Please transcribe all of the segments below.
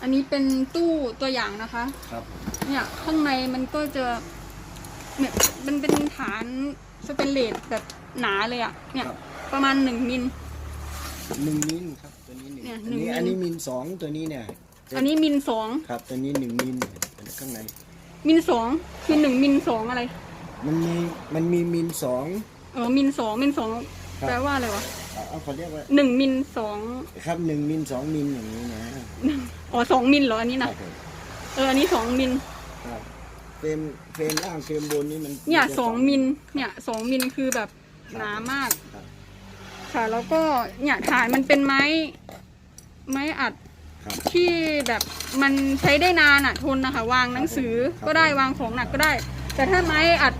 อันนี้เป็นตู้ตัวอย่างนะคะ ครับผมเนี่ยข้างในมันก็จะเนี่ยมันเป็นฐานสเตนเลสแบบหนาเลยอะเนี่ย ครับประมาณหนึ่งมิล หนึ่งมิลครับตัวนี้หนึ่งเนี่ยอันหนึ่งนี้มิล อันนี้มิลสองตัวนี้เนี่ยอันนี้มิลสองครับตัวนี้หนึ่งมิลข้างใน มิลสองคือหนึ่งมิลสองอะไรมันมีมันมีมิลสอง เออมิลสองมิลสองครับ แปลว่าอะไรวะเอาเอาเขาเรียกว่าหนึ่งมิลสองครับหนึ่งมิลสองมิลอย่างนี้นะ อ๋อสองมิลเหรออันนี้คนะรับผมเอออันนี้สองมิลครับเฟรมเฟรมล่างเฟรมบนนี่มันเนี่ยจะสองมิลเนี่ยสองมิลคือแบบหนามาก ครับค่ะ แล้วก็เนี่ยฐานมันเป็นไม้ ไม้อัดครับ ที่แบบมันใช้ได้นานอะทนนะคะ วางหนังสือครับ ก็ได้วางของหนักก็ได้ แต่ถ้าไม้อัด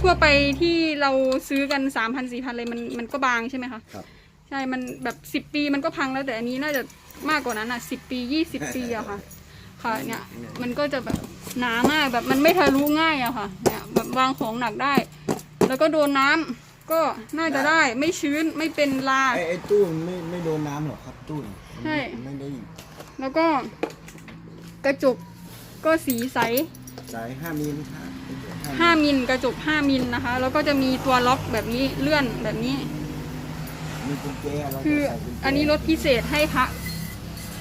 ทั่วไปที่เราซื้อกันสามพันสี่พันเลยมันมันก็บางใช่ไหมคะ ครับ ใช่ มันแบบสิบปีมันก็พังแล้วแต่อันนี้น่าจะมากกว่านั้นอะสิบปียี่สิบปีอะค่ะ ค่ะเนี่ยมันก็จะแบบหนามากแบบมันไม่ทะลุง่ายอะค่ะเนี่ยแบบวางของหนักได้ แล้วก็โดนน้ำก็น่าจะได้ไม่ชื้นไม่เป็นลา ไอ้ไอ้ตู้มันไม่ไม่โดนน้ำหรอกครับตู้นี่ใช่ ไม่ได้แล้วก็กระจกก็สีใส สายห้ามิลครับห้ามิลกระจกห้ามิลนะคะ แล้วก็จะมีตัวล็อกแบบนี้เลื่อนแบบนี้ มีกุญแจเราก็คือใส่กุญแจอันนี้ลดพิเศษให้พระ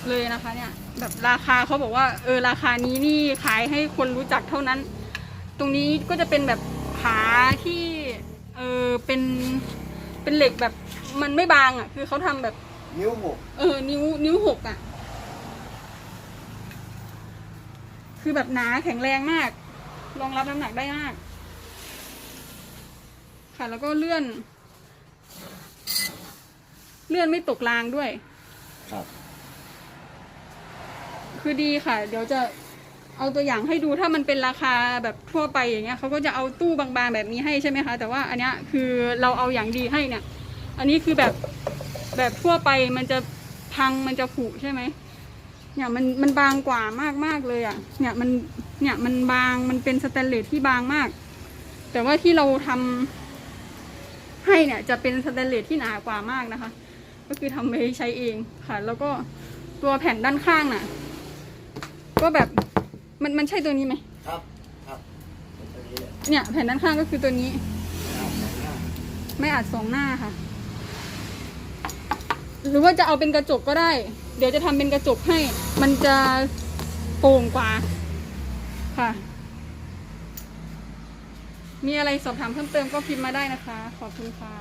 เลยนะคะเนี่ย แบบราคาเขาบอกว่า เออราคานี้นี่ขายให้คนรู้จักเท่านั้น ตรงนี้ก็จะเป็นแบบขาที่เออเป็นเป็นเหล็กแบบมันไม่บางอะ คือเขาทำแบบ นิ้วหกเออ นิ้ว นิ้วหกอะ คือแบบหนาแข็งแรงมาก รองรับน้ำหนักได้มาก ค่ะ แล้วก็เลื่อน เลื่อนไม่ตกรางด้วย ครับ คือดีค่ะ เดี๋ยวจะเอาตัวอย่างให้ดูถ้ามันเป็นราคาแบบทั่วไปอย่างเงี้ยเขาก็จะเอาตู้บางๆแบบนี้ให้ใช่ไหมคะ แต่ว่าอันเนี้ยคือเราเอาอย่างดีให้เนี่ย อันนี้คือแบบแบบทั่วไปมันจะพังมันจะผุใช่ไหมเนี่ยมันมันบางกว่ามากมากๆเลยอะ เนี่ยมันเนี่ยมันบางมันเป็นสแตนเลสที่บางมาก แต่ว่าที่เราทำให้เนี่ยจะเป็นสแตนเลสที่หนากว่ามากนะคะ ก็คือทำไว้ใช้เองค่ะ แล้วก็ตัวแผ่นด้านข้างน่ะ ก็แบบมันมันใช่ตัวนี้ไหมครับครับเป็นตัวนี้แหละเนี่ยแผ่นด้านข้างก็คือตัวนี้ ครับสองหน้าไม่อัดสองหน้าค่ะ หรือว่าจะเอาเป็นกระจกก็ได้ เดี๋ยวจะทำเป็นกระจกให้ มันจะโปร่งกว่าค่ะ มีอะไรสอบถามเพิ่มเติมก็พิมพ์มาได้นะคะ ขอบคุณค่ะ